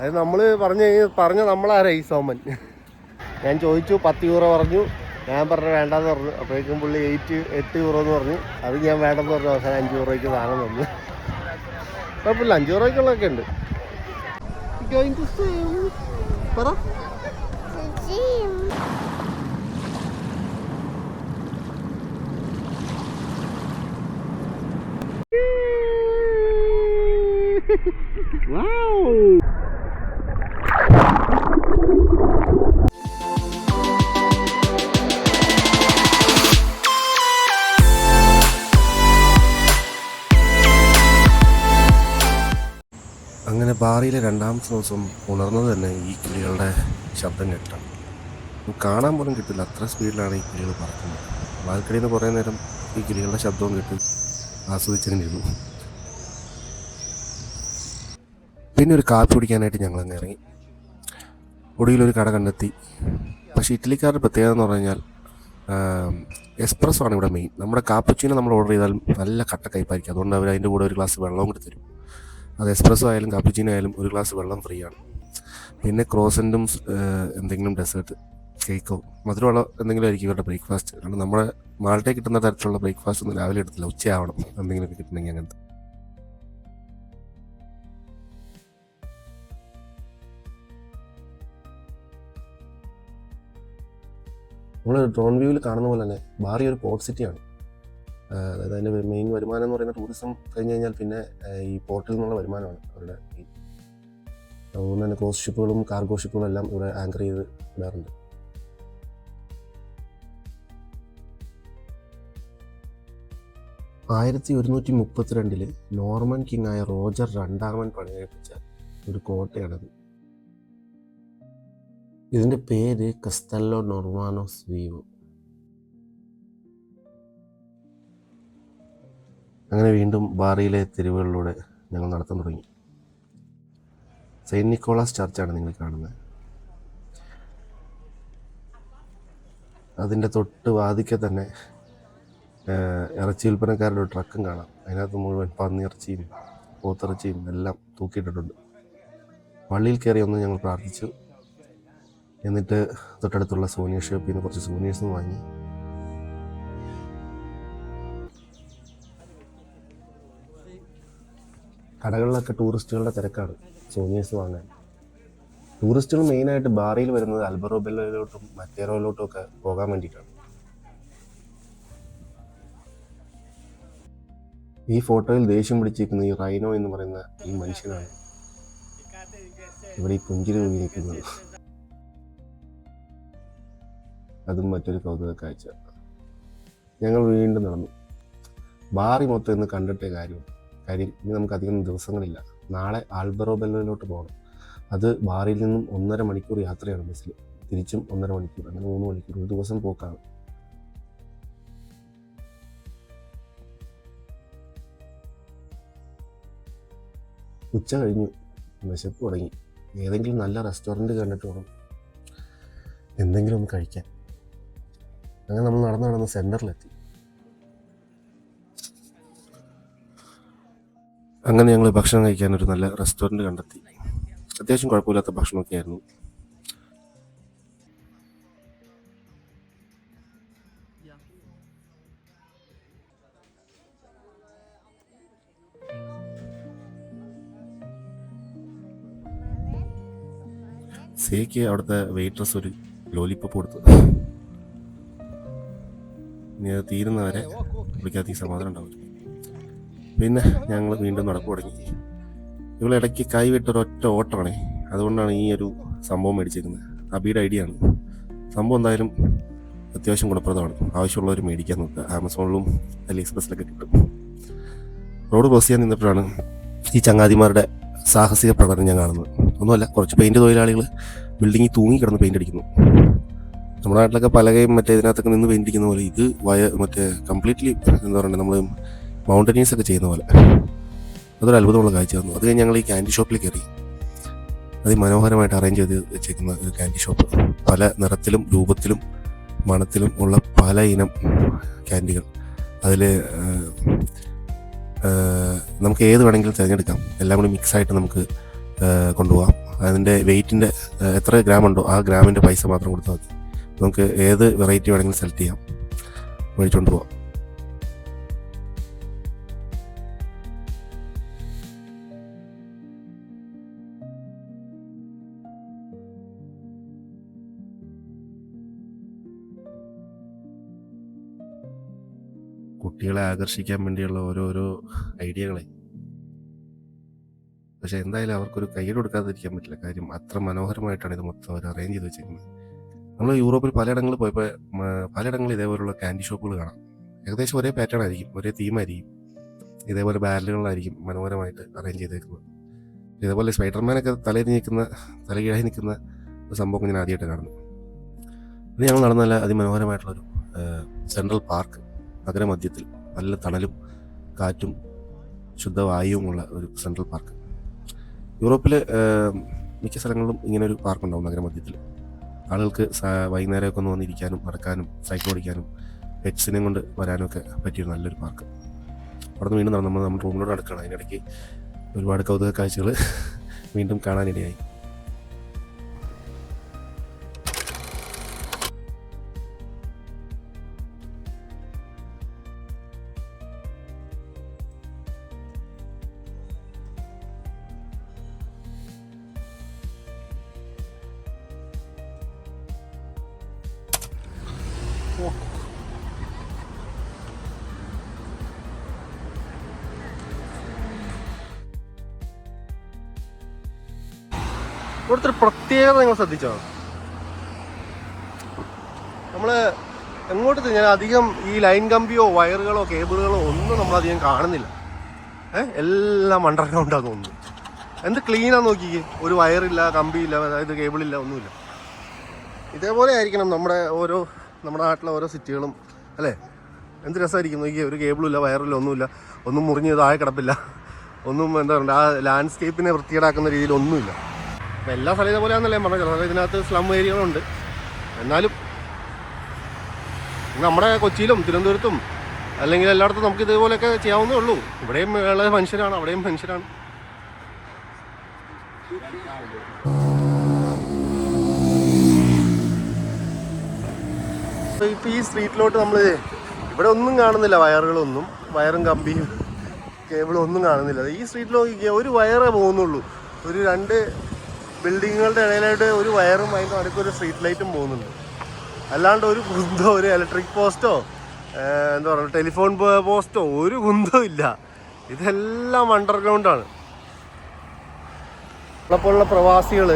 അത് നമ്മൾ പറഞ്ഞു പറഞ്ഞ നമ്മളാരാ ഈ സോമൻ? ഞാൻ ചോദിച്ചു പത്ത് യൂറോ പറഞ്ഞു. ഞാൻ പറഞ്ഞു വേണ്ടെന്ന് പറഞ്ഞു. അപ്പോഴേക്കും പുള്ളി എയ്റ്റ് എട്ട് യൂറോ എന്ന് പറഞ്ഞു. അത് ഞാൻ വേണ്ടെന്ന് പറഞ്ഞു അവസാനം അഞ്ച് യൂറോയ്ക്ക് സാധനം തന്നു. കുഴപ്പമില്ല അഞ്ച് യൂറോയ്ക്കുള്ളതൊക്കെ ഉണ്ട്. പറ. Wow! അങ്ങനെ ബാറിയിലെ രണ്ടാമത്തെ ദിവസം ഉണർന്നത് തന്നെ ഈ കിളികളുടെ ശബ്ദം കേട്ടാണ്. കാണാൻ പോലും കിട്ടില്ല. അത്ര സ്പീഡിലാണ് ഈ കിളികൾ പറക്കുന്നത്. ബാൽക്കണിയിൽ നിന്ന് കുറേ നേരം ഈ കിളികളുടെ ശബ്ദവും കേട്ട് ആസ്വദിച്ചിരുന്നു പിന്നെ ഒരു കാപ്പി കുടിക്കാനായിട്ട് ഞങ്ങൾ അങ്ങ് ഇറങ്ങി ഒടുവിലൊരു കട കണ്ടെത്തി. പക്ഷേ ഇറ്റലിക്കാരുടെ പ്രത്യേകത എന്ന് പറഞ്ഞു കഴിഞ്ഞാൽ എക്സ്പ്രസ്സോ ആണ് ഇവിടെ മെയിൻ നമ്മുടെ കാപ്പച്ചീനെ നമ്മൾ ഓർഡർ ചെയ്താൽ നല്ല കട്ട കയ്പായിരിക്കും. അതുകൊണ്ട് അവർ അതിന്റെ കൂടെ ഒരു ഗ്ലാസ് വെള്ളവും കൂടി തരും. അത് എക്സ്പ്രസ്സോ ആയാലും കാപ്പച്ചീനോ ആയാലും ഒരു ഗ്ലാസ് വെള്ളം ഫ്രീ ആണ്. പിന്നെ ക്രോസന്റും എന്തെങ്കിലും ഡെസേർട്ട് കേക്കോ മധുരമുള്ള എന്തെങ്കിലും ആയിരിക്കും ഇവരുടെ ബ്രേക്ക്ഫാസ്റ്റ് കാരണം നമ്മുടെ മാൾട്ടേ കിട്ടുന്ന തരത്തിലുള്ള ബ്രേക്ക്ഫാസ്റ്റ് ഒന്നും രാവിലെ എടുത്തില്ല ഉച്ചയാവണം എന്തെങ്കിലുമൊക്കെ കിട്ടണമെങ്കിൽ അങ്ങനത്തെ. നമ്മൾ ഡ്രോൺ വ്യൂവിൽ കാണുന്ന പോലെ തന്നെ ബാറി ഒരു പോർട്ട് സിറ്റിയാണ് അതായത് അതിന്റെ മെയിൻ വരുമാനം എന്ന് പറയുന്ന ടൂറിസം കഴിഞ്ഞ് കഴിഞ്ഞാൽ പിന്നെ ഈ പോർട്ടിൽ നിന്നുള്ള വരുമാനമാണ് അവരുടെ ഈ അതുകൊണ്ട് തന്നെ ക്രോസ് ഷിപ്പുകളും കാർഗോ ഷിപ്പുകളും എല്ലാം ഇവിടെ ആങ്കർ ചെയ്ത് ഇടാറുണ്ട്. ആയിരത്തി ഒരുന്നൂറ്റി മുപ്പത്തിരണ്ടിൽ നോർമൻ കിങ് റോജർ രണ്ടാമൻ പണികഴിപ്പിച്ച ഒരു കോട്ടയാണത്. ഇതിന്റെ പേര് കസ്തല്ലോ നോർമാനോസ് വീവോ അങ്ങനെ വീണ്ടും ബാറിയിലെ തെരുവുകളിലൂടെ ഞങ്ങൾ നടത്താൻ തുടങ്ങി. സെയിന്റ് നിക്കോളാസ് ചർച്ചാണ് നിങ്ങൾ കാണുന്നത്. അതിന്റെ തൊട്ട് വാതിക്കെ തന്നെ ഇറച്ചി വിൽപ്പനക്കാരുടെ ഒരു ട്രക്കും കാണാം. അതിനകത്ത് മുഴുവൻ പന്നിയിറച്ചിയും പോത്തിറച്ചിയും എല്ലാം തൂക്കിയിട്ടിട്ടുണ്ട്. പള്ളിയിൽ കയറി ഒന്ന് ഞങ്ങൾ പ്രാർത്ഥിച്ചു. എന്നിട്ട് തൊട്ടടുത്തുള്ള സോനിയ ഷോപ്പിൽ നിന്ന് കുറച്ച് സോനിയേഴ്സും വാങ്ങി. കടകളിലൊക്കെ ടൂറിസ്റ്റുകളുടെ തിരക്കാണ് സോനിയേഴ്സ് വാങ്ങാൻ. ടൂറിസ്റ്റുകൾ മെയിനായിട്ട് ബാറിയിൽ വരുന്നത് അൽബറോബെല്ലയിലോട്ടും മറ്റേറോയിലോട്ടും ഒക്കെ പോകാൻ വേണ്ടിയിട്ടാണ്. ഈ ഫോട്ടോയിൽ ദേഷ്യം പിടിച്ചിരിക്കുന്ന ഈ റൈനോ എന്ന് പറയുന്ന ഈ മനുഷ്യനാണ് ഇവിടെ ഈ പുഞ്ചിരി ഉപയോഗിക്കുന്നത് അതും മറ്റൊരു കൗതുക കാഴ്ച ഞങ്ങൾ വീണ്ടും നടന്നു. ബാറി മൊത്തം ഇന്ന് കണ്ടിട്ടേ കാര്യമുള്ളൂ. കാര്യം ഇനി നമുക്ക് അധികം ദിവസങ്ങളില്ല. നാളെ ആൽബറോ ബെല്ലോയിലോട്ട് പോകണം. അത് ബാറിൽ നിന്നും ഒന്നര മണിക്കൂർ യാത്രയാണ് ബസ്സിൽ. തിരിച്ചും ഒന്നര മണിക്കൂർ അങ്ങനെ മൂന്ന് മണിക്കൂർ ഒരു ദിവസം പോക്കാണ്. ഉച്ച കഴിഞ്ഞു. വിശപ്പ് തുടങ്ങി. ഏതെങ്കിലും നല്ല റെസ്റ്റോറന്റ് കണ്ടിട്ട് വേണം എന്തെങ്കിലും ഒന്ന് കഴിക്കാൻ. അങ്ങനെ നമ്മൾ നടന്നു നടന്ന് സെന്ററിലെത്തി. അങ്ങനെ ഞങ്ങൾ ഭക്ഷണം കഴിക്കാൻ ഒരു നല്ല റെസ്റ്റോറന്റ് കണ്ടെത്തി. അത്യാവശ്യം കുഴപ്പമില്ലാത്ത ഭക്ഷണമൊക്കെ ആയിരുന്നു. സേക്ക് അവിടുത്തെ വെയിട്രസ് ഒരു ലോലിപ്പപ്പ് കൊടുത്തു. ഇനി അത് തീരുന്നവരെ പുള്ളിക്കകത്ത് ഈ സമാധാനം ഉണ്ടാവില്ല. പിന്നെ ഞങ്ങൾ വീണ്ടും നടപ്പ് തുടങ്ങി. ഇവളിടയ്ക്ക് കൈവിട്ടൊരു ഒറ്റ ഓട്ടമാണേ. അതുകൊണ്ടാണ് ഈ ഒരു സംഭവം മേടിച്ചേക്കുന്നത്. അബിയുടെ ഐഡിയ ആണ്. സംഭവം എന്തായാലും അത്യാവശ്യം ഗുണപ്രദമാണ്. ആവശ്യമുള്ളവർ മേടിക്കാൻ നോക്കുക. ആമസോണിലും അലി എക്സ്പ്രസ്സിലൊക്കെ കിട്ടും. റോഡ് ക്രോസ് ചെയ്യാൻ നിന്നപ്പോഴാണ് ഈ ചങ്ങാതിമാരുടെ സാഹസിക പ്രകടനം ഞാൻ കാണുന്നത്. ഒന്നുമല്ല കുറച്ച് പെയിന്റ് തൊഴിലാളികൾ ബിൽഡിങ്ങിൽ തൂങ്ങി കിടന്ന് പെയിന്റ് അടിക്കുന്നു. നമ്മുടെ നാട്ടിലൊക്കെ പലകയും മറ്റേ ഇതിനകത്തൊക്കെ നിന്ന് പെയിന്റ് അടിക്കുന്ന പോലെ ഇത് വയ മറ്റേ കംപ്ലീറ്റ്ലി എന്താ പറയുക നമ്മൾ മൗണ്ടനീസ് ഒക്കെ ചെയ്യുന്ന പോലെ. അതൊരു അത്ഭുതമുള്ള കാഴ്ച വന്നു അത് കഴിഞ്ഞ് ഞങ്ങൾ ഈ ക്യാൻഡി ഷോപ്പിൽ കയറി അതിമനോഹരമായിട്ട് അറേഞ്ച് ചെയ്ത് വെച്ചേക്കുന്ന ഒരു ക്യാൻഡി ഷോപ്പ് പല നിറത്തിലും രൂപത്തിലും മണത്തിലും ഉള്ള പല ഇനം ക്യാൻഡികൾ അതിൽ നമുക്ക് ഏത് വേണമെങ്കിലും തിരഞ്ഞെടുക്കാം. എല്ലാം കൂടി മിക്സായിട്ട് നമുക്ക് കൊണ്ടുപോകാം അതിന്റെ വെയിറ്റിന്റെ എത്ര ഗ്രാം ഉണ്ടോ ആ ഗ്രാമിന്റെ പൈസ മാത്രം കൊടുത്താൽ മതി. നമുക്ക് ഏത് വെറൈറ്റി വേണമെങ്കിലും സെലക്ട് ചെയ്യാം. മേടിച്ചുകൊണ്ട് പോവാം. കുട്ടികളെ ആകർഷിക്കാൻ വേണ്ടിയുള്ള ഓരോരോ ഐഡിയകളെ. പക്ഷെ എന്തായാലും അവർക്കൊരു കൈയ്യടി കൊടുക്കാതിരിക്കാൻ പറ്റില്ല. കാര്യം അത്ര മനോഹരമായിട്ടാണ് ഇത് മൊത്തം അവർ അറേഞ്ച് ചെയ്ത് വെച്ചേക്കുന്നത് നമ്മൾ യൂറോപ്പിൽ പലയിടങ്ങളിൽ പോയപ്പോൾ പലയിടങ്ങളിൽ ഇതേപോലുള്ള ക്യാൻഡി ഷോപ്പുകൾ കാണാം. ഏകദേശം ഒരേ പാറ്റേൺ ആയിരിക്കും ഒരേ തീമായിരിക്കും ഇതേപോലെ ബാരലുകളായിരിക്കും മനോഹരമായിട്ട് അറേഞ്ച് ചെയ്തേക്കുന്നത്. ഇതേപോലെ സ്പൈഡർമാനൊക്കെ തലയിൽ നിൽക്കുന്ന തലകീഴായി നിൽക്കുന്ന ഒരു സംഭവം ഞാൻ ആദ്യമായിട്ട് കാണുന്നു ഇത് ഞങ്ങൾ നടന്ന നല്ല അതിമനോഹരമായിട്ടുള്ളൊരു സെൻട്രൽ പാർക്ക് നഗരമധ്യത്തിൽ നല്ല തണലും കാറ്റും ശുദ്ധവായുവുമുള്ള ഒരു സെൻട്രൽ പാർക്ക്. യൂറോപ്പിലെ മിക്ക സ്ഥലങ്ങളിലും പാർക്ക് ഉണ്ടാവും നഗരമധ്യത്തിൽ. ആളുകൾക്ക് വൈകുന്നേരമൊക്കെ ഒന്ന് വന്നിരിക്കാനും നടക്കാനും സൈക്കിൾ ഓടിക്കാനും പെറ്റ്സിനെയും കൊണ്ട് വരാനൊക്കെ ഒക്കെ പറ്റിയൊരു നല്ലൊരു പാർക്ക്. അവിടെ നിന്ന് വീണ്ടും നമ്മൾ നമ്മുടെ റൂമിലോട് അടുക്കണം അതിനിടയ്ക്ക് ഒരുപാട് കൗതുക കാഴ്ചകൾ വീണ്ടും കാണാനിടയായി. ഇവിടുത്തെ പ്രത്യേകത നിങ്ങൾ ശ്രദ്ധിച്ചോ? നമ്മൾ എങ്ങോട്ട് തിരിഞ്ഞാൽ അധികം ഈ ലൈൻ കമ്പിയോ വയറുകളോ കേബിളുകളോ ഒന്നും നമ്മൾ അധികം കാണുന്നില്ല. ഏഹ് എല്ലാം അണ്ടർഗ്രൗണ്ടാണ് തോന്നുന്നു. എന്ത് ക്ലീനാ നോക്കിക്കേ ഒരു വയറില്ല കമ്പിയില്ല അതായത് കേബിളില്ല ഒന്നുമില്ല. ഇതേപോലെ ആയിരിക്കണം നമ്മുടെ ഓരോ നമ്മുടെ നാട്ടിലെ ഓരോ സിറ്റികളും അല്ലേ? എന്ത് രസമായിരിക്കും നോക്കിയേ? ഒരു കേബിളില്ല വയറില്ല ഒന്നുമില്ല. ഒന്നും മുറിഞ്ഞ് താഴെ കിടപ്പില്ല. ഒന്നും എന്താ പറയുക ആ ലാൻഡ്സ്കേപ്പിനെ വൃത്തികേടാക്കുന്ന രീതിയിൽ ഒന്നുമില്ല. അപ്പം എല്ലാ സ്ഥലം ഇതേപോലെയാണെന്നല്ലേ പറഞ്ഞത്. ചില സ്ഥലം ഇതിനകത്ത് സ്ലം ഏരിയകളുണ്ട് എന്നാലും നമ്മുടെ കൊച്ചിയിലും തിരുവനന്തപുരത്തും അല്ലെങ്കിൽ എല്ലായിടത്തും നമുക്ക് ഇതേപോലെയൊക്കെ ചെയ്യാവുന്നേ ഉള്ളൂ. ഇവിടെയും ഉള്ള മനുഷ്യരാണ് അവിടെയും മനുഷ്യരാണ്. ഇപ്പം ഈ സ്ട്രീറ്റിലോട്ട് നമ്മൾ ഇവിടെ ഒന്നും കാണുന്നില്ല വയറുകളൊന്നും. വയറും കമ്പിയും കേബിളും ഒന്നും കാണുന്നില്ല. ഈ സ്ട്രീറ്റിലോ ഒരു വയറേ പോകുന്നുള്ളൂ ഒരു രണ്ട് ബിൽഡിങ്ങുകളുടെ ഇടയിലായിട്ട് ഒരു വയറും അതിന്റെ അടുക്ക ഒരു സ്ട്രീറ്റ് ലൈറ്റും പോകുന്നുണ്ട്. അല്ലാണ്ട് ഒരു കുന്തോ ഒരു ഇലക്ട്രിക് പോസ്റ്റോ എന്താ പറയുക ടെലിഫോൺ പോസ്റ്റോ ഒരു കുന്തോ ഇല്ല. ഇതെല്ലാം അണ്ടർഗ്രൗണ്ടാണ് ഉള്ളപ്പോഴുള്ള പ്രവാസികൾ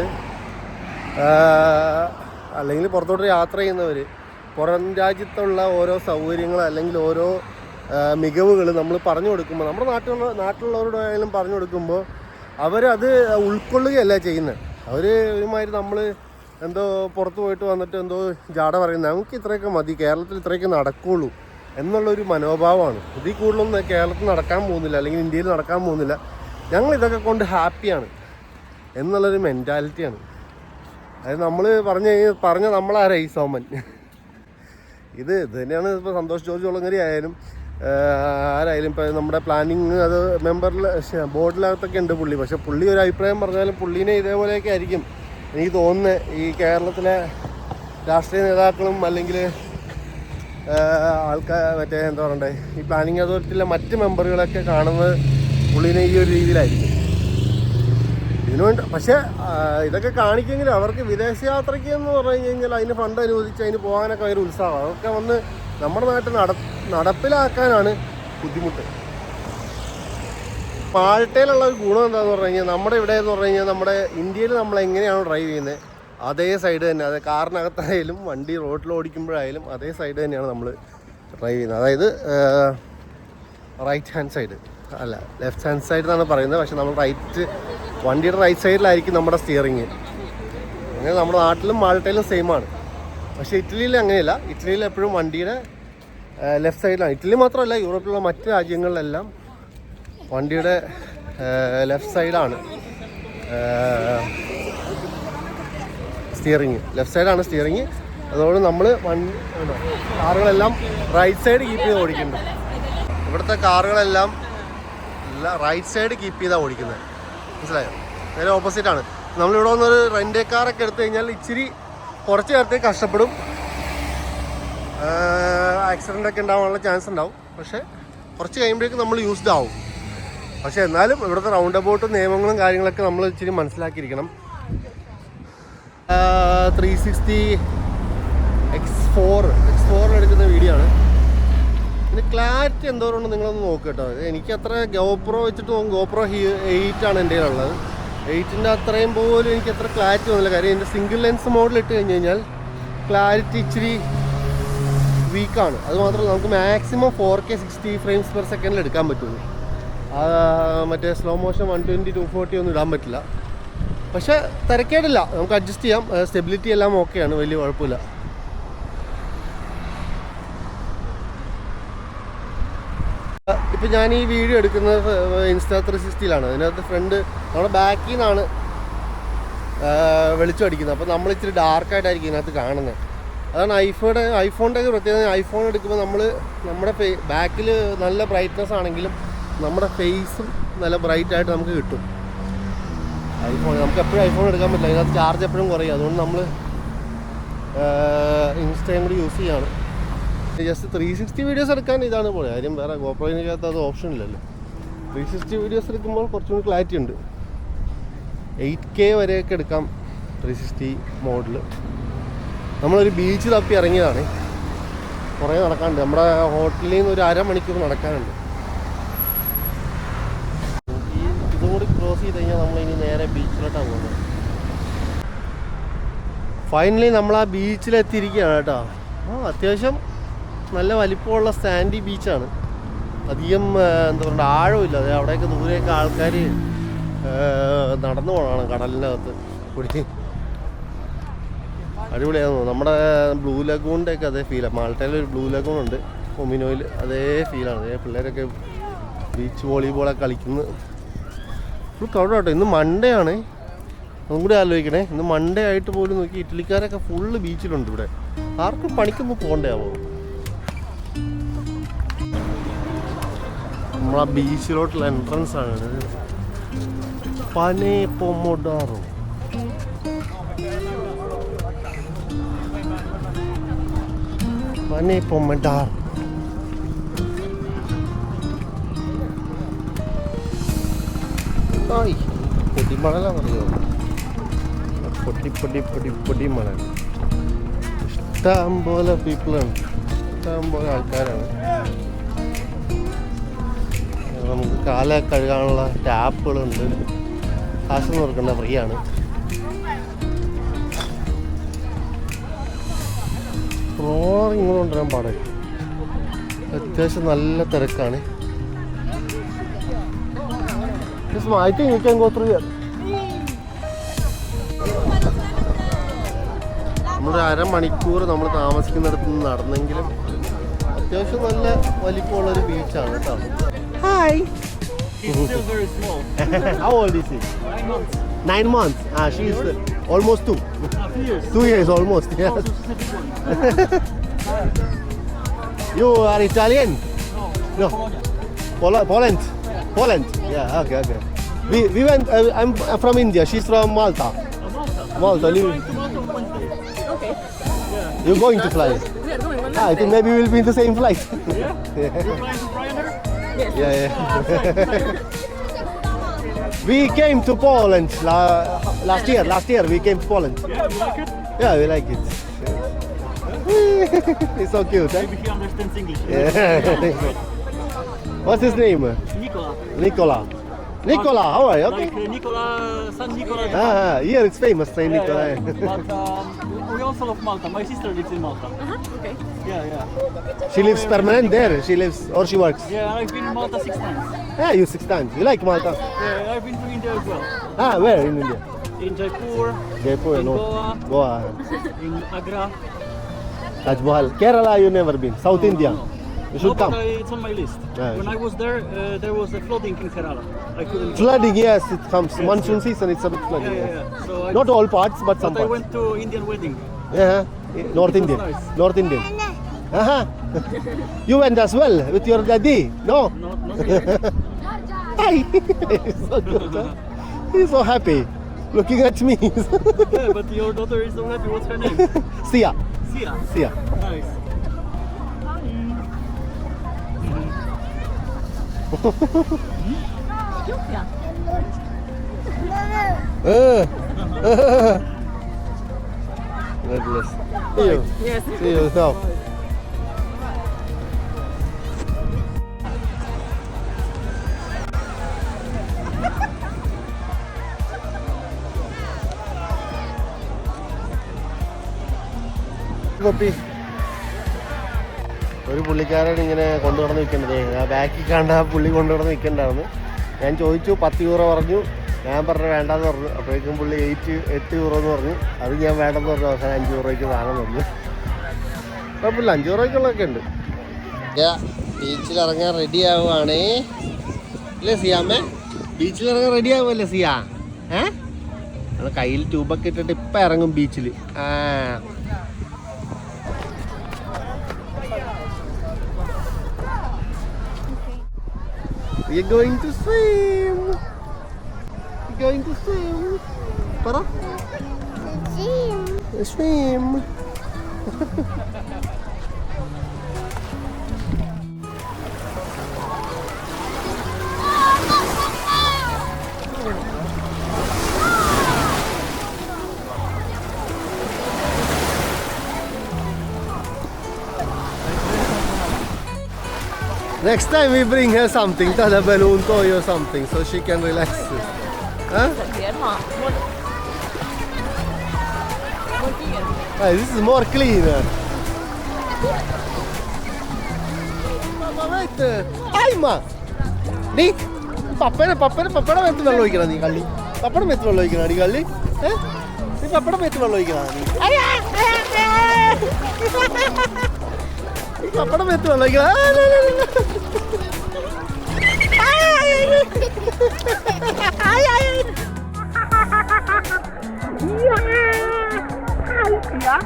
അല്ലെങ്കിൽ പുറത്തോട്ട് യാത്ര ചെയ്യുന്നവർ പുറം രാജ്യത്തുള്ള ഓരോ സൗകര്യങ്ങൾ അല്ലെങ്കിൽ ഓരോ മികവുകൾ നമ്മൾ പറഞ്ഞു കൊടുക്കുമ്പോൾ നമ്മുടെ നാട്ടിലുള്ള നാട്ടിലുള്ളവരോടായാലും പറഞ്ഞു കൊടുക്കുമ്പോൾ അവരത് ഉൾക്കൊള്ളുകയല്ല ചെയ്യുന്നത്. അവർ ഒരുമാതിരി നമ്മൾ എന്തോ പുറത്ത് പോയിട്ട് വന്നിട്ട് എന്തോ ജാട പറയുന്നത് നമുക്ക് ഇത്രയൊക്കെ മതി കേരളത്തിൽ ഇത്രയൊക്കെ നടക്കുള്ളൂ എന്നുള്ളൊരു മനോഭാവമാണ്. ഇതിൽ കൂടുതലൊന്നും കേരളത്തിൽ നടക്കാൻ പോകുന്നില്ല അല്ലെങ്കിൽ ഇന്ത്യയിൽ നടക്കാൻ പോകുന്നില്ല. ഞങ്ങൾ ഇതൊക്കെ കൊണ്ട് ഹാപ്പിയാണ് എന്നുള്ളൊരു മെന്റാലിറ്റിയാണ് അതായത് നമ്മൾ പറഞ്ഞു കഴിഞ്ഞാൽ പറഞ്ഞ നമ്മളാരായി സോമൻ? ഇത് ഇത് തന്നെയാണ് ഇപ്പോൾ സന്തോഷ് ജോർജ് ഒളങ്ങരി ആയാലും ആരായാലും ഇപ്പോൾ നമ്മുടെ പ്ലാനിങ് അത് മെമ്പറിൽ ബോർഡിനകത്തൊക്കെ ഉണ്ട് പുള്ളി. പക്ഷേ പുള്ളി ഒരു അഭിപ്രായം പറഞ്ഞാലും പുള്ളീനെ ഇതേപോലെയൊക്കെ ആയിരിക്കും. എനിക്ക് തോന്നുന്നത് ഈ കേരളത്തിലെ രാഷ്ട്രീയ നേതാക്കളും അല്ലെങ്കിൽ ആൾക്കാർ മറ്റേ എന്താ പറയണ്ടേ ഈ പ്ലാനിങ് അതോറിറ്റിയിലെ മറ്റ് മെമ്പറുകളൊക്കെ കാണുന്നത് പുള്ളീനെ ഈ ഒരു രീതിയിലായിരിക്കും. ഇതിനുവേണ്ടി പക്ഷേ ഇതൊക്കെ കാണിക്കുമെങ്കിൽ അവർക്ക് വിദേശയാത്രയ്ക്ക് എന്ന് പറഞ്ഞു കഴിഞ്ഞാൽ അതിന് ഫണ്ട് അനുവദിച്ച് അതിന് പോകാനൊക്കെ ഒരു ഉത്സാഹം അതൊക്കെ വന്ന് നമ്മുടെ നാട്ടിൽ നട നടപ്പിലാക്കാനാണ് ബുദ്ധിമുട്ട്. മാൾട്ടയിലുള്ള ഒരു ഗുണം എന്താണെന്ന് പറഞ്ഞു കഴിഞ്ഞാൽ നമ്മുടെ ഇവിടെ എന്ന് പറഞ്ഞു കഴിഞ്ഞാൽ നമ്മുടെ ഇന്ത്യയിൽ നമ്മൾ എങ്ങനെയാണോ ഡ്രൈവ് ചെയ്യുന്നത് അതേ സൈഡ് തന്നെ അതായത് കാറിനകത്തായാലും വണ്ടി റോഡിൽ ഓടിക്കുമ്പോഴായാലും അതേ സൈഡ് തന്നെയാണ് നമ്മൾ ഡ്രൈവ് ചെയ്യുന്നത്. അതായത് റൈറ്റ് ഹാൻഡ് സൈഡ് അല്ല ലെഫ്റ്റ് ഹാൻഡ് സൈഡ് എന്നാണ് പറയുന്നത് പക്ഷെ നമ്മൾ റൈറ്റ് വണ്ടിയുടെ റൈറ്റ് സൈഡിലായിരിക്കും നമ്മുടെ സ്റ്റിയറിങ് അങ്ങനെ നമ്മുടെ നാട്ടിലും മാൾട്ടയിലും സെയിമാണ് പക്ഷേ ഇറ്റലിയിൽ അങ്ങനെയല്ല. ഇറ്റലിയിൽ എപ്പോഴും വണ്ടിയുടെ ലെഫ്റ്റ് സൈഡിലാണ് ഇറ്റലി മാത്രമല്ല യൂറോപ്പിലുള്ള മറ്റ് രാജ്യങ്ങളിലെല്ലാം വണ്ടിയുടെ ലെഫ്റ്റ് സൈഡാണ് സ്റ്റിയറിങ് ലെഫ്റ്റ് സൈഡാണ് സ്റ്റിയറിങ് അതുകൊണ്ട് നമ്മൾ വണ്ടി കാറുകളെല്ലാം റൈറ്റ് സൈഡ് കീപ്പ് ചെയ്ത് ഓടിക്കുന്നുണ്ട് ഇവിടുത്തെ കാറുകളെല്ലാം റൈറ്റ് സൈഡ് കീപ്പ് ചെയ്താണ് ഓടിക്കുന്നത്. മനസ്സിലായോ? നേരെ ഓപ്പോസിറ്റാണ് നമ്മളിവിടെ വന്നൊരു റെന്റ് കാറൊക്കെ എടുത്തു കഴിഞ്ഞാൽ ഇച്ചിരി കുറച്ച് നേരത്തെ കഷ്ടപ്പെടും. ആക്സിഡന്റ് ഒക്കെ ഉണ്ടാവാനുള്ള ചാൻസ് ഉണ്ടാവും. പക്ഷേ കുറച്ച് കഴിയുമ്പോഴേക്കും നമ്മൾ യൂസ്ഡ് ആവും. പക്ഷേ എന്നാലും ഇവിടുത്തെ റൗണ്ട് അബൌട്ട് നിയമങ്ങളും കാര്യങ്ങളൊക്കെ നമ്മൾ ഇച്ചിരി മനസ്സിലാക്കിയിരിക്കണം. Three sixty x four x ഫോറിലെടുക്കുന്ന video ആണ്. പിന്നെ ക്ലാരിറ്റി എന്തോരം നിങ്ങളൊന്ന് നോക്കുക കേട്ടോ. എനിക്ക് അത്ര ഗോപ്രോ വെച്ചിട്ട് ഗോപ്രോ ഗോപ്രോ എയ്റ്റ് ആണ് എന്റെ ഉള്ളത് എയ്റ്റിന്റെ അത്രയും പോലും എനിക്ക് അത്ര ക്ലാരിറ്റി തോന്നില്ല കാര്യം എന്റെ സിംഗിൾ ലെൻസ് മോഡൽ ഇട്ട് കഴിഞ്ഞ് കഴിഞ്ഞാൽ ക്ലാരിറ്റി ഇച്ചിരി വീക്കാണ് അത് മാത്രമല്ല നമുക്ക് maximum four K sixty frames per സെക്കൻഡിൽ എടുക്കാൻ പറ്റുള്ളൂ. മറ്റേ slow motion one twenty two forty ഒന്നും ഇടാൻ പറ്റില്ല. പക്ഷേ തിരക്കേടില്ല. നമുക്ക് അഡ്ജസ്റ്റ് ചെയ്യാം. സ്റ്റെബിലിറ്റി എല്ലാം ഓക്കെയാണ് വലിയ കുഴപ്പമില്ല. ഇപ്പം ഞാൻ ഈ വീഡിയോ എടുക്കുന്നത് ഇൻസ്റ്റാ ത്രീ സിക്സ്റ്റിയിലാണ് അതിനകത്ത് ഫ്രണ്ട് നമ്മുടെ ബാക്കിൽ നിന്നാണ് വെളിച്ചം അടിക്കുന്നത്. അപ്പോൾ നമ്മൾ ഇച്ചിരി ഡാർക്കായിട്ടായിരിക്കും ഇതിനകത്ത് കാണുന്നത്. അതാണ് ഐഫോയുടെ ഐഫോണിന്റെ ഒക്കെ പ്രത്യേകത ഐഫോൺ എടുക്കുമ്പോൾ നമ്മൾ നമ്മുടെ ഫേ ബാക്കിൽ നല്ല ബ്രൈറ്റ്നെസ് ആണെങ്കിലും നമ്മുടെ ഫേസും നല്ല ബ്രൈറ്റായിട്ട് നമുക്ക് കിട്ടും. ഐഫോൺ നമുക്ക് എപ്പോഴും ഐഫോൺ എടുക്കാൻ പറ്റില്ല. ഇതിനകത്ത് ചാർജ് എപ്പോഴും കുറയും. അതുകൊണ്ട് നമ്മൾ ഇൻസ്റ്റയും കൂടി യൂസ് ചെയ്യാണ്. ജസ്റ്റ് ത്രീ സിക്സ്റ്റി വീഡിയോസ് എടുക്കാൻ ഇതാണ് പോലെ കാര്യം വേറെ ഗോപ്രോയിനകത്ത് അത് ഓപ്ഷൻ ഇല്ലല്ലോ. ത്രീ സിക്സ്റ്റി വീഡിയോസ് എടുക്കുമ്പോൾ കുറച്ചും കൂടി ക്ലാരിറ്റി ഉണ്ട്. എയ്റ്റ് കെ വരെയൊക്കെ എടുക്കാം ത്രീ സിക്സ്റ്റി മോഡൽ നമ്മളൊരു ബീച്ച് തപ്പി ഇറങ്ങിയതാണ്. കുറേ നടക്കാനുണ്ട്. നമ്മുടെ ഹോട്ടലിൽ നിന്ന് ഒരു അരമണിക്കൂർ നടക്കാനുണ്ട്. ഈ ക്രോസ് ചെയ്ത് കഴിഞ്ഞാൽ നമ്മൾ ഇനി നേരെ ബീച്ചിലോട്ടാണ് പോകുന്നത്. ഫൈനലി നമ്മൾ ആ ബീച്ചിലെത്തിയിരിക്കുകയാണ് കേട്ടോ. ആ അത്യാവശ്യം നല്ല വലിപ്പമുള്ള സാൻഡി ബീച്ചാണ്. അധികം എന്താ പറയുക ആഴമില്ല. അതെ അവിടെയൊക്കെ ദൂരെയൊക്കെ ആൾക്കാർ നടന്നു പോകണം കടലിനകത്ത്. കുടി. അടിപൊളിയായിരുന്നു. നമ്മുടെ ബ്ലൂ ലഗൂണിന്റെ ഒക്കെ അതേ ഫീലാണ് മാൾട്ടയിൽ ഒരു ബ്ലൂ ലഗൂൺ ഉണ്ട് ഒമിനോയിൽ അതേ ഫീലാണ് അതേ പിള്ളേരൊക്കെ ബീച്ച് വോളിബോളൊക്കെ കളിക്കുന്നു. ഫുൾ കൗഡ് കേട്ടോ ഇന്ന് മൺഡേ ആണ്. ഒന്നും കൂടി ആലോചിക്കണേ. ഇന്ന് മൺഡേ ആയിട്ട് പോലും നോക്കി ഇറ്റലിക്കാരൊക്കെ ഫുള്ള് ബീച്ചിലുണ്ട് ഇവിടെ. ആർക്കും പണിക്കൊന്നും പോകണ്ടേ ആവോ? നമ്മളാ ബീച്ചിലോട്ടുള്ള എൻട്രൻസ് ആണ്. പനേ പൊമോഡാറോ. പനേ പൊമഡാറോ ആയി പൊടിമണലാണെന്നറിയോ പൊടി പൊടി പൊടി പൊടി മണൽ. ഇഷ്ടം പോലെ പീപ്പിളാണ് ഇഷ്ടം പോലെ ആൾക്കാരാണ്. നമുക്ക് കാല കഴുകാനുള്ള ടാപ്പുകളുണ്ട്. കാശ് കൊടുക്കേണ്ട ഫ്രീ ആണ്. ഇങ്ങനെ കൊണ്ടുവരാൻ പാടില്ല അത്യാവശ്യം നല്ല തിരക്കാണ്. I think you can go through നമ്മളൊരു അരമണിക്കൂർ നമ്മൾ താമസിക്കുന്നിടത്ത് നിന്ന് നടന്നെങ്കിലും അത്യാവശ്യം നല്ല വലിപ്പമുള്ളൊരു ബീച്ചാണ് കേട്ടോ. Hi It's still very small. How old is he? Nine months. Nine months. Ah, she is uh, almost two. Ah, two years. Two years almost. Oh, Yes. so she's a big one. You are Italian? No. No. Polonia. Pol- Poland. Poland. Yeah. Okay. Okay. We we went. Uh, I'm from India. She's from Malta. Oh, Malta. Malta, We're going to Malta on Wednesday. Okay. You're going to fly. We are going on Ah, I think maybe we'll be in the same flight. Yeah? yeah. You're flying to Ryanair? Yeah. yeah. we came to Poland la- last year. Last year we came to Poland. Yeah, you like it? Yeah, we like it. it's so cute. Eh? Maybe he understands English. Yeah. What's his name? Nicola. Nicola. Nicola, how are you? Okay. Like uh, Nicola, San Nicola. Ah, ah, here it's famous, Saint Yeah, Nicola. yeah. But um, we also love Malta. My sister lives in Malta. Uh-huh. Okay. Yeah, yeah. she lives permanent there. She lives or she works. Yeah, I've been in Malta six times. Ah, you six times. You like Malta? Yeah, I've been to India as well. Ah, where in India? In Jaipur, Jaipur, in no. Goa, Goa. in Agra. Taj Mahal. Kerala, you never been. South No, India. no, no. I, it's on my list. Yeah, when I was there, uh, there was a flooding in Kerala. I couldn't. Flooding, go. yes, it comes. Yes, Monsoon yeah. season, it's a bit flooding. Yeah, yeah, yeah. So I Not all parts, but, but some parts. I went to Indian wedding. Yeah, North Indian. Nice. North Indian. Uh -huh. you went as well with your daddy? No. No, not Hi. He's so good. Huh? He's so happy. Looking at me. yeah, but your daughter is so happy. What's her name? Sia. Sia. Sia. Nice. Ethiopia. Uh, You. Yes. See yourself. Would be ഒരു പുള്ളിക്കാരൻ ഇങ്ങനെ കൊണ്ടുവന്ന് വിൽക്കേണ്ടത് ആ ബാക്കിൽ കണ്ട ആ പുള്ളി കൊണ്ടുവന്ന് വിൽക്കേണ്ടതാണ് ഞാൻ ചോദിച്ചു പത്ത് യൂറോ പറഞ്ഞു. ഞാൻ പറഞ്ഞു വേണ്ടെന്ന് പറഞ്ഞു. അപ്പോഴേക്കും പുള്ളി എയ്റ്റ് എട്ട് യൂറോ എന്ന് പറഞ്ഞു. അത് ഞാൻ വേണ്ടെന്ന് പറഞ്ഞു. അവസാനം അഞ്ച് യൂറോയ്ക്ക് സാധനം തന്നു കുഴപ്പമില്ല. അഞ്ച് യൂറോയ്ക്കുള്ളതൊക്കെ ഉണ്ട്. ബീച്ചിൽ ഇറങ്ങാൻ റെഡി ആവുകയാണേ അല്ലേ സിയാമ്മേ ബീച്ചിൽ ഇറങ്ങാൻ റെഡി ആവുമല്ലേ സിയാ? ഏ? അത് കയ്യിൽ ട്യൂബൊക്കെ ഇട്ടിട്ട് ഇപ്പം ഇറങ്ങും ബീച്ചിൽ ആ. We're going to swim. We're going to swim. Para? Swim. Next time we bring her something, tada balloon toy or something, so she can relax. Huh? Hey, this is more cleaner. നീ പപ്പനെ പപ്പനെ പപ്പട മേത്ത് വെള്ളം ഒഴിക്കണം നീ കള്ളി പപ്പട ni വെള്ളം Eh? അടി കള്ളി ഏ നീ പപ്പട മേത്ത് വെള്ളം ഒഴിക്കണം നീ പപ്പടം എത്തുമല്ലോ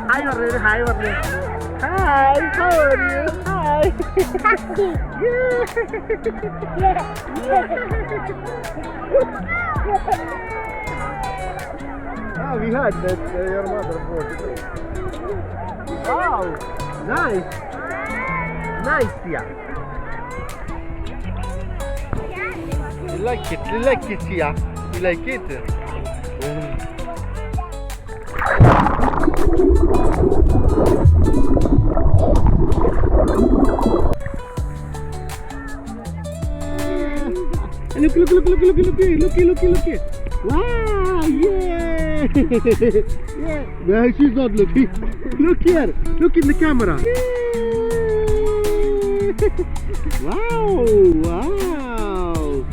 ഹായ് പറഞ്ഞു ഹായ് പറഞ്ഞു hi hi Ah, we had that uh, your mother bought it. Wow, nice. Nice, yeah. You like it? You like it, yeah? You like it? Mm. Look, look, look, look, look, look, look, look, look, look. Wow, yeah. yeah. No, she's not looking. Look here. Look in the camera. ¡Wow! ¡Wow!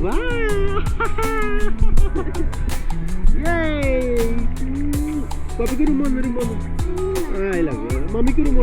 ¡Wow! ¡Yay! Papi, quiero un. Ay, la. Mami, quiero un.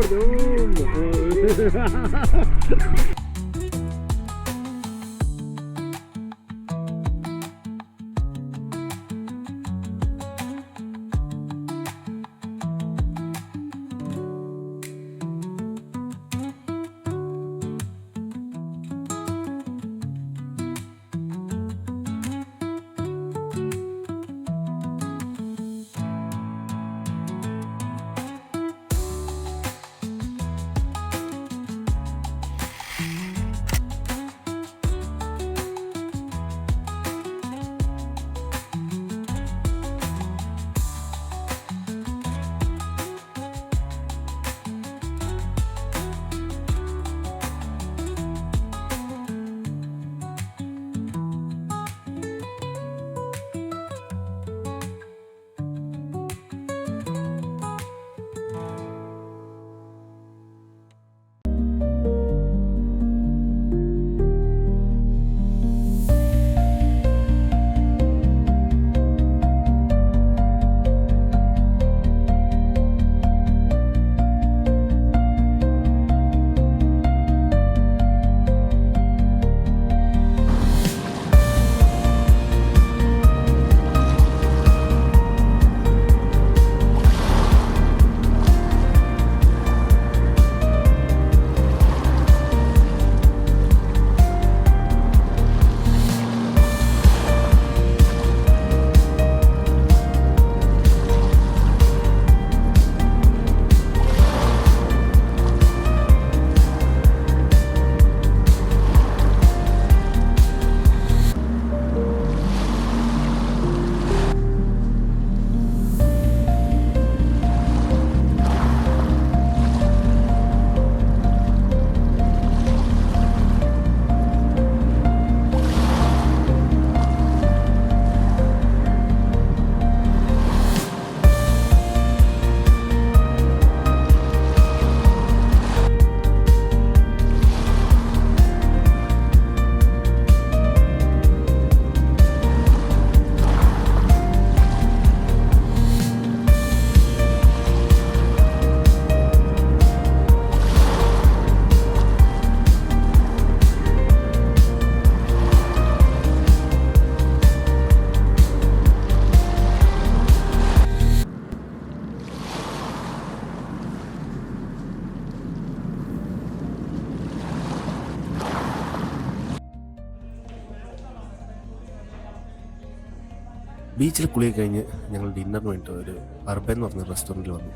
ബീച്ചിൽ കുളി കഴിഞ്ഞ് ഞങ്ങൾ ഡിന്നറിന് വേണ്ടി ഒരു urban എന്ന് പറഞ്ഞ റെസ്റ്റോറന്റിൽ വന്നു.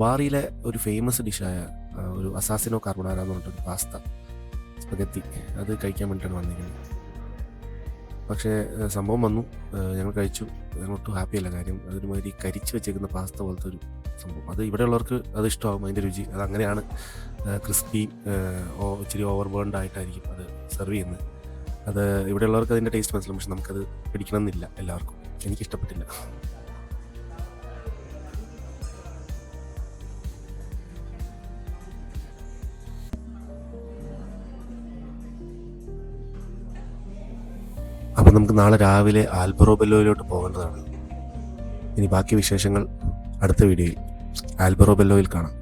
ബാറിയിലെ ഒരു ഫേമസ് ഡിഷായ ഒരു അസാസിനോ കാർബണാര എന്ന് പറഞ്ഞിട്ടൊരു പാസ്ത സ്പഗത്തി അത് കഴിക്കാൻ വേണ്ടിയിട്ടാണ് വന്നിരിക്കുന്നത്. പക്ഷേ സംഭവം വന്നു. ഞങ്ങൾ കഴിച്ചു. ഞങ്ങൾ ഒട്ടും ഹാപ്പിയല്ല കാര്യം അതൊരുമാതിരി കരിച്ചു വെച്ചേക്കുന്ന പാസ്ത പോലത്തെ ഒരു സംഭവം. അത് ഇവിടെയുള്ളവർക്ക് അത് ഇഷ്ടമാകും അതിന്റെ രുചി. അത് അങ്ങനെയാണ് ക്രിസ്പി ഇച്ചിരി ഓവർ ബേൺഡ് ആയിട്ടായിരിക്കും അത് സെർവ് ചെയ്യുന്നത്. അത് ഇവിടെയുള്ളവർക്ക് അതിന്റെ ടേസ്റ്റ് മനസ്സിലാവും. പക്ഷെ നമുക്കത് പിടിക്കണമെന്നില്ല എല്ലാവർക്കും. എനിക്ക് ഇഷ്ടപ്പെട്ടില്ല അപ്പം നമുക്ക് നാളെ രാവിലെ ആൽബറോ ബെല്ലോയിലോട്ട് പോകേണ്ടതാണ്. ഇനി ബാക്കി വിശേഷങ്ങൾ അടുത്ത വീഡിയോയിൽ. ആൽബറോ ബെല്ലോയിൽ കാണാം.